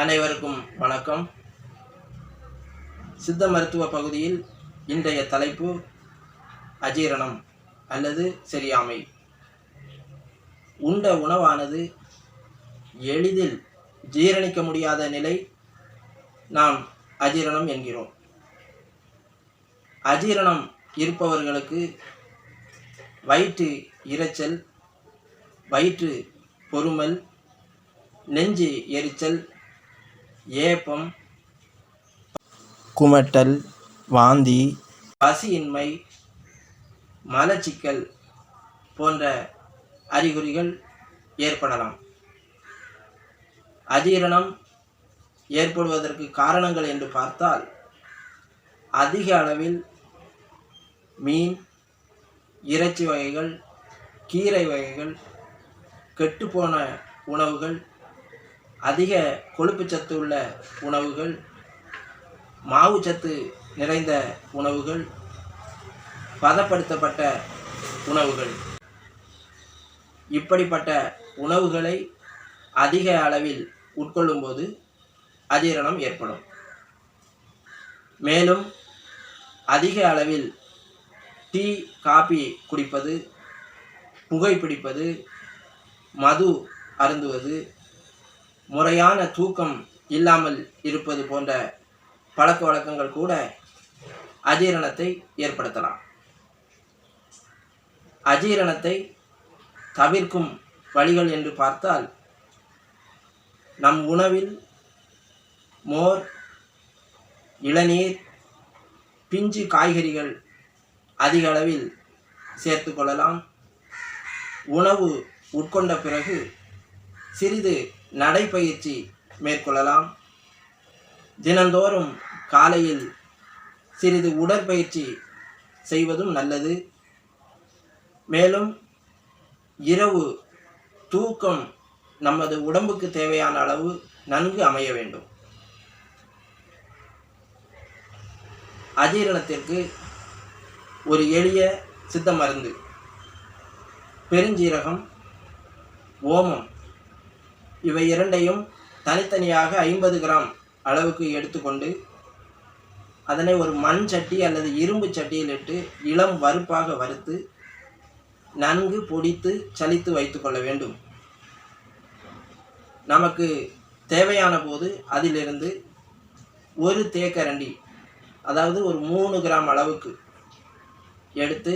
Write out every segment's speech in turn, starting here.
அனைவருக்கும் வணக்கம். சித்த மருத்துவ பகுதியில் இன்றைய தலைப்பு அஜீரணம் அல்லது சரியாமை. உண்ட உணவானது எளிதில் ஜீரணிக்க முடியாத நிலை நாம் அஜீரணம் என்கிறோம். அஜீரணம் இருப்பவர்களுக்கு வயிற்று இரைச்சல் வயிற்று பொறுமல் நெஞ்சு எரிச்சல் ஏப்பம் குமட்டல் வாந்தி பசியின்மை மலச்சிக்கல் போன்ற அறிகுறிகள் ஏற்படலாம். அஜீரணம் ஏற்படுவதற்கு காரணங்கள் என்று பார்த்தால் அதிக அளவில் மீன் இறைச்சி வகைகள் கீரை வகைகள் கெட்டுப்போன உணவுகள் அதிக கொழுப்பு சத்து உள்ள உணவுகள் மாவுச்சத்து நிறைந்த உணவுகள் பதப்படுத்தப்பட்ட உணவுகள். இப்படிப்பட்ட உணவுகளை அதிக அளவில் உட்கொள்ளும்போது அஜீரணம் ஏற்படும். மேலும் அதிக அளவில் டீ காபி குடிப்பது புகைப்பிடிப்பது மது அருந்துவது முறையான தூக்கம் இல்லாமல் இருப்பது போன்ற பழக்க வழக்கங்கள் கூட அஜீரணத்தை ஏற்படுத்தலாம். அஜீரணத்தை தவிர்க்கும் வழிகள் என்று பார்த்தால் நம் உணவில் மோர் இளநீர் பிஞ்சு காய்கறிகள் அதிக அளவில் சேர்த்து கொள்ளலாம். உணவு உட்கொண்ட பிறகு சிறிது நடைப்பயிற்சி மேற்கொள்ளலாம். தினந்தோறும் காலையில் சிறிது உடற்பயிற்சி செய்வதும் நல்லது. மேலும் இரவு தூக்கம் நமது உடம்புக்கு தேவையான அளவு நன்கு அமைய வேண்டும். அஜீரணத்திற்கு ஒரு எளிய சித்த மருந்து. பெருஞ்சீரகம் ஓமம் இவை இரண்டையும் தனித்தனியாக ஐம்பது கிராம் அளவுக்கு எடுத்துக்கொண்டு அதனை ஒரு மண் சட்டி அல்லது இரும்பு சட்டியில் இட்டு இளம் வறுப்பாக வறுத்து நன்கு பொடித்து சலித்து வைத்துக்கொள்ள வேண்டும். நமக்கு தேவையான போது அதிலிருந்து ஒரு தேக்கரண்டி அதாவது ஒரு மூணு கிராம் அளவுக்கு எடுத்து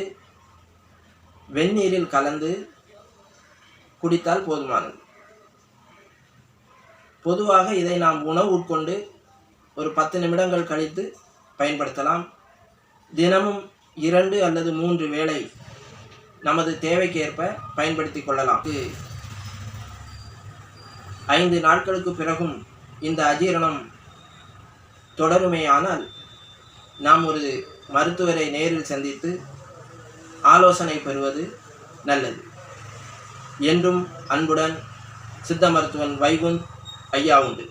வெந்நீரில் கலந்து குடித்தால் போதுமானது. பொதுவாக இதை நாம் உணவு உட்கொண்டு ஒரு பத்து நிமிடங்கள் கழித்து பயன்படுத்தலாம். தினமும் இரண்டு அல்லது மூன்று வேளை நமது தேவைக்கேற்ப பயன்படுத்தி கொள்ளலாம். ஐந்து நாட்களுக்கு பிறகும் இந்த அஜீரணம் தொடருமேயானால் நாம் ஒரு மருத்துவரை நேரில் சந்தித்து ஆலோசனை பெறுவது நல்லது. என்றும் அன்புடன் சித்த மருத்துவன் வைகுந்த் ஐயா உண்டு